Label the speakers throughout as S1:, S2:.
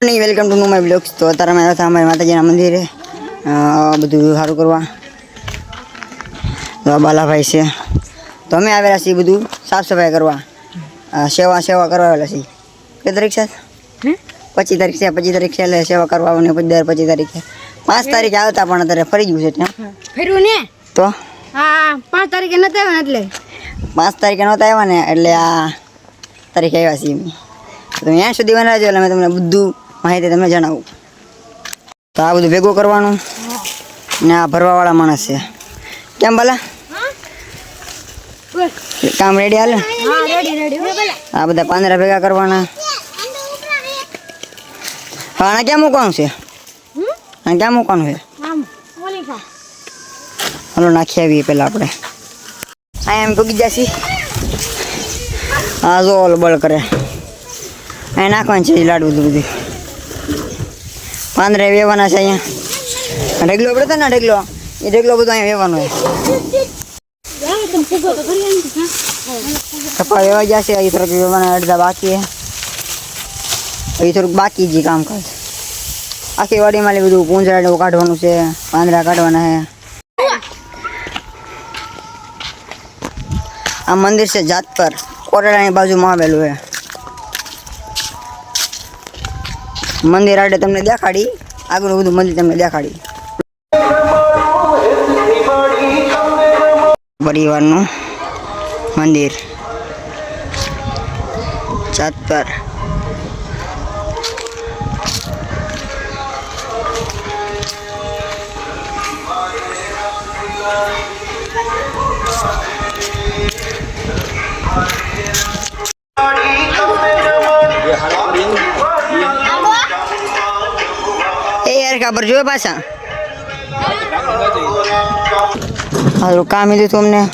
S1: Morning welcome to my blogs તો અત્યારે અમે હતા અમારી માતાજીના મંદિરે. બધું સારું કરવા. તો બાલાભાઈ છે. તો અમે આવેલા છીએ બધું સાફ સફાઈ કરવા. સેવા સેવા કરવા આવેલા છીએ. કઈ તારીખ છે? પચીસ તારીખ છે. પચીસ તારીખ છે એટલે સેવા કરવા પછી દર પચીસ તારીખે. પાંચ તારીખે આવતા પણ અત્યારે ફરી ગયું છે ત્યાં.
S2: ફર્યું ને?
S1: તો?
S2: હા પાંચ તારીખે નહોતા આવ્યા એટલે?
S1: પાંચ તારીખે નહોતા આવ્યા ને એટલે આ તારીખે આવ્યા છીએ અમે. તો અહીંયા સુધી બનાવજો એટલે અમે તમને બધું માહિતી તમે જણાવું. તો આ બધું ભેગું કરવાનું. ને આ ભરવાવાળા માણસ છે. કેમ ભલા? કામ રેડી હાલે? આ બધા પાંદડા ભેગા કરવાના. હા આને ક્યાં મૂકવાનું છે? આને ક્યાં મૂકવાનું છે? હલો, નાખી આવીએ પહેલાં આપણે. અહીંયા એમ પૂગી જશી હા જો ઓલ બળ કરે. અહીંયા નાખવાનું છે લાડુ બધું બધું. પાંદરે વેવાના છે અહીંયા. ઢગલો પડે તો ને ઢગલો? એ ઢગલો બધો અહીંયા વેવાનો હોય
S2: જાવ તમે ફૂગો તો કરી આની
S1: કપા વેવા જશે અહીં થોડુંક વેવાના અડધા બાકી છે. અહીં થોડુંક બાકી છે કામકાજ. આખી વાડીમાં લે બધું પૂંજરા ને એવું કાઢવાનું છે પાંદડા કાઢવાના છે. આ મંદિર છે જાત પર કોરેલાની બાજુમાં આવેલું છે. મંદિર આડે તમને દેખાડી. આગળનું બધું મંદિર તમને દેખાડી પરિવારનું મંદિર. છત પર. kabar juga pasang lalu kami itu tumne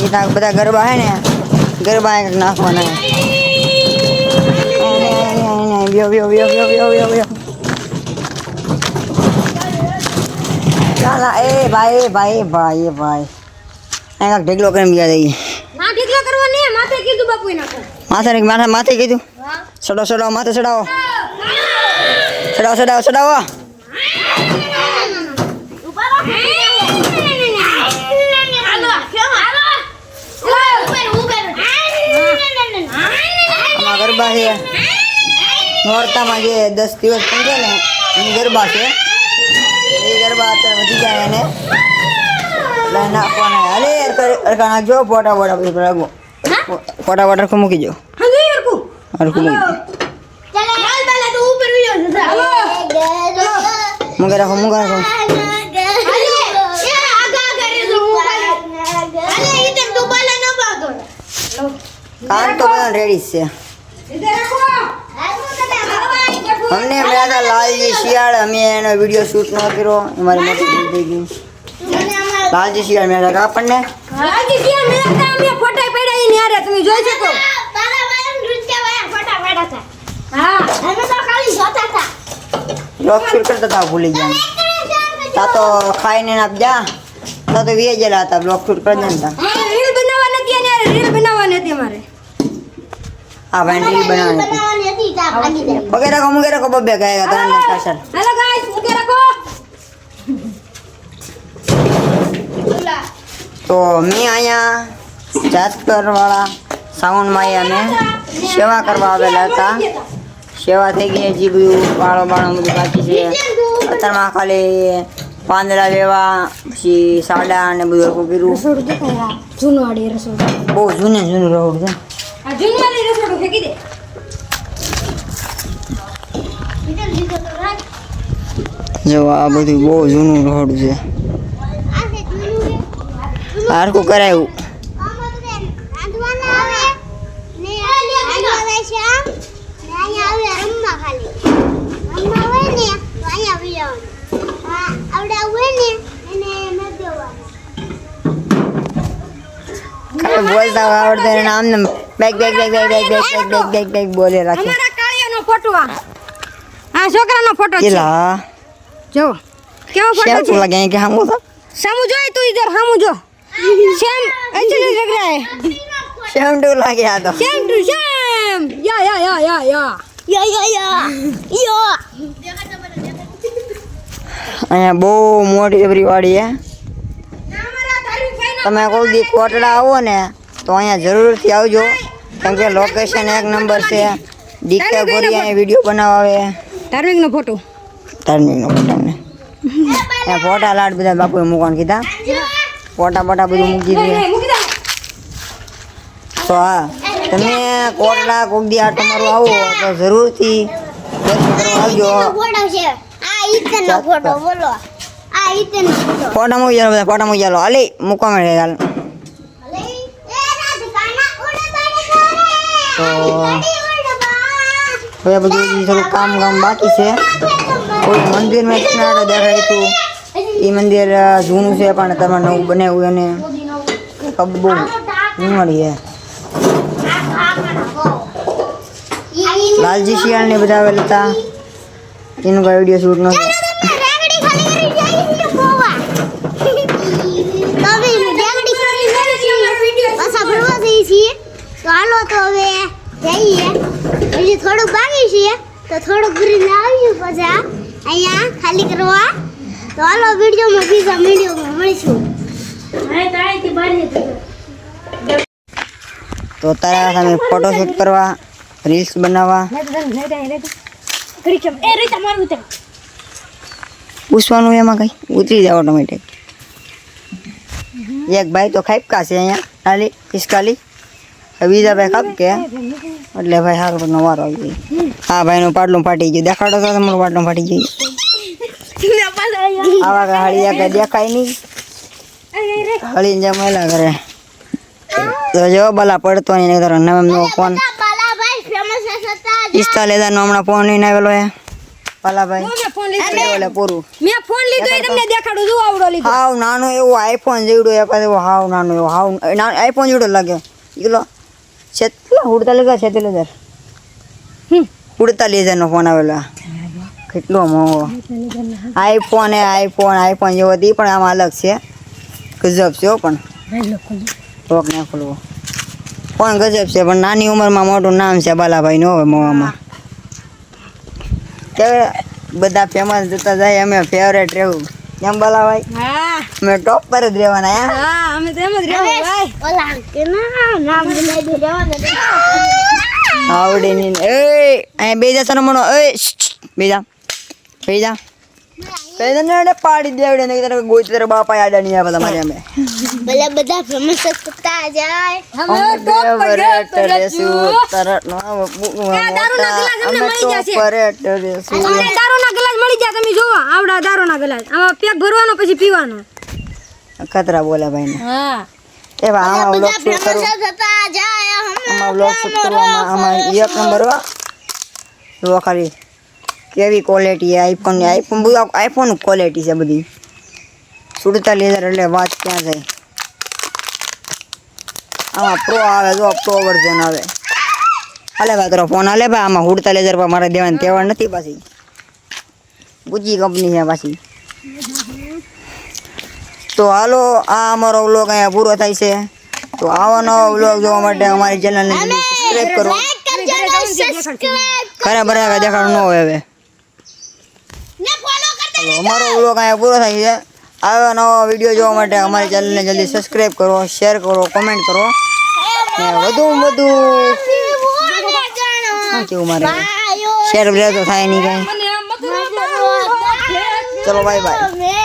S1: kita kita gerbahnya gerbah yang kena ke mana ya biar biar biar biar biar biar biar eh bye bye bye bye. Enak deglo kan biar deh.
S2: Mati deglo kerwan ya, mati gitu bapuin aku.
S1: Masa nih mana mati gitu? ચડાવો ચડાવો માથે ચડાવો ચડાવો ચડાવો ચડાવો આમાં ગરબા છે નોરતામાં જે દસ દિવસ પંજે ને એની ગરબા છે એ ગરબા અત્યારે વધી જાય એને એટલે નાખવાના હાલે અરકા નાખજો ફોટા ફોટા પછી રાખો ફોટા ફોટા હરખું મૂકી જો আর কোনো মুঙ্গে রাখো মুঙ্গে রাখো। કામ તો રેડી છે અમને એમ લાલજી શિયાળ અમે એનો વીડિયો શૂટ ન કર્યો અમારી મોટી થઈ ગઈ લાલજી શિયાળ મેળા આપણને
S2: હા
S1: બ્લોગ શૂટ કરતા હતા ભૂલી ગયા તા તો ખાઈને ના જા તા તો વીએ ગયેલા હતા બ્લોગ શૂટ કરી દેતા
S2: રીલ બનાવવા નથી અને રીલ બનાવવા નથી મારે
S1: આ ભાઈ રીલ બનાવવાની હતી પગે રાખો મુગે રાખો બબ્બે ગયા હતા ત્રણ પાછળ
S2: હેલો ગાઈસ મૂકે રાખો
S1: તો મેં અહીંયા જાતકરવાળા સાઉન્ડમાં અમે સેવા કરવા આવેલા હતા સેવા થઈ ગઈ હજી બધું પાણો બાળો બધું બાકી છે. અત્યારમાં ખાલી પાંદડા લેવા પછી સાડા ને બધું હરખું કર્યું બહુ જૂને જૂનું રોડ છે. જો આ બધું બહુ જૂનું રોડ છે. હરખું કરાયું. આપણે બોલતા આવડતું એને આમ ને back back back back back back back back back back બોલે રાખે.
S2: અમારા કાળિયાનો ફોટો આ. આ છોકરાનો ફોટો છે.
S1: એલા.
S2: જો. કેવો ફોટો છે?
S1: લાગે કે હામો તો?
S2: સામુ જોય તું ઇધર હામુ જો. સેમ અચલે લગ રહા હે
S1: સેમ ટુ લાગે આ તો?
S2: Same to same yeah yeah yeah yeah yeah. Yeah yeah yeah. Yeah.
S1: અહીંયા બહુ મોટી જબરી વાડી હે. તમે કોઈ દી કોટડા આવો ને તો અહીંયા જરૂરથી આવજો. કેમ કે લોકેશન એક નંબર છે. ડીકે ગોરી અહીંયા વીડિયો બનાવવા આવે
S2: ધાર્મિકનો ફોટો.
S1: ધાર્મિકનો ફોટો ને અહીંયા ફોટા લાડ બધા બાપુએ મૂકવાનું કીધા. ફોટા બોટા બધું મૂકી દીધું. તો હા તમે કોટડા કોક દી આ તમારું આવો તો જરૂરથી દર્શન કરવા આવજો.
S2: આ ઈતનો ફોટો બોલો. આ ઈતન નો ફોટો
S1: મૂકી ચાલો બધા, ફોટા મૂકી ચાલો મૂકવા મળે હાલ. તો થોડું કામ કામ બાકી છે. કોઈ મંદિરમાં કિનારે દેખાય એ મંદિર જૂનું છે પણ તમારે નવું બનાવ્યું અને કબ બહુ ઉમળી લાલજી શિયાળ ને બધા આવેલા એનું કઈ વીડિયો શૂટ નહોતો
S2: હાલો તો હવે જઈએ. હજી થોડુંક બાકી છે તો થોડુંક કરીને આવ્યું પછી અહીંયા ખાલી કરવા. તો હાલો વિડીયોમાં બીજા વિડીયોમાં મળીશું.
S1: તો તારા સામે ફોટો શૂટ કરવા રીલ્સ બનાવવા. પૂછવાનું એમાં કઈ? ઉતરી જાવ ઓટોમેટિક એક ભાઈ તો ખાઈપકા છે અહીંયા. ખાલી ઈસકાલી હવે બીજા ભાઈ ખાપકે એટલે ભાઈ સારું નો વારો આવી ગયો. હા ભાઈનું પાટલું ફાટી ગયું. દેખાડો તો તમારું પાટલું ફાટી ગયું. આવા કઈ હળી કઈ દેખાય નહીં. હળી જેમ મેલા કરે તો જો બલા પડતો નહીં તારો નવો ફોન
S2: બાલાભાઈ ફેમસ
S1: નો હમણાં ફોન નહીં આવેલો હે. પાલાભાઈ પૂરું.
S2: મેં ફોન લીધો તમને દેખાડું છું આવડો લીધો.
S1: હાવ નાનો એવો આઈફોન જેવડો એ એવો હાવ નાનો એવો હાવ આઈફોન જેવડો લાગે કેટલો છેતલા ઉડતાલીસ છેતાલીસ હજાર ઉડતાલીસ હજારનો ફોન આવેલો કેટલો મોંઘો આઈફોન એ આઈફોન આઈફોન જેવો હતી પણ આમાં અલગ છે ગજબ છે હો પણ રોક ના ખોલવો પણ ગજબ છે પણ નાની ઉંમરમાં મોટું નામ છે બાલાભાઈ નો હવે મોવામાં કે બધા ફેમસ જતા જાય અમે ફેવરેટ રહેવું કેમ બાલાભાઈ
S2: હા.
S1: અમે ટોપ પર જ રહેવાના હે
S2: હા અમે તો એમ જ રહેવું ભાઈ. ઓલા કે ના નામ બોલાઈ દે રહેવા દે
S1: આવડે નહીં એ અહીંયા બે જા સનમણો એ બે જા બે જા. કઈ પાડી દેવડે ને તારે ગોઈ તારે બાપા આડા નહીં આવે તમારે અમે.
S2: ભલે બધા ફેમસ થતા જાય. અમે
S1: ફેવરેટ રહેશું તરત નો મોટા અમે ટોપ પર જ રહેશું
S2: દારૂના ગ્લાસ મળી જાય તમે જોવો આવડા દારૂના ગ્લાસ આમાં પેક ભરવાનો પછી પીવાનો.
S1: ખતરા બોલે ભાઈ ને
S2: હા
S1: એ ભાઈ આમાં વ્લોગ શૂટ કરું. આમાં વ્લોગ શૂટ કરવામાં આમાં એક નંબર વા જુઓ ખાલી કેવી ક્વોલિટી આઈફોન આઈફોન બધું આઈફોન ક્વોલિટી છે બધી. સુડતાલીસ હજાર એટલે વાત ક્યાં જાય? આમાં પ્રો આવે જો પ્રો વર્ઝન આવે. હાલે ભાઈ તારો ફોન હાલે ભાઈ આમાં સુડતાલીસ હજાર મારે દેવાની તહેવાર નથી પાછી. ગુજી કંપની છે પાછી. તો હાલો આ અમારો વ્લોગ અહીંયા પૂરો થાય છે. તો આવા નવા વ્લોગ જોવા માટે અમારી ચેનલને સબસ્ક્રાઇબ કરો. ખરા બરાબર દેખાડ ન હોય હવે. અમારો વ્લોગ અહીંયા પૂરો થાય છે. આવા નવા વીડિયો જોવા માટે અમારી ચેનલને જલ્દી સબસ્ક્રાઈબ કરો શેર કરો કોમેન્ટ કરો. ને વધુ વધુ. શું કેવું મારે? શેર તો થાય નહીં કાંઈ. ચલો બાય બાય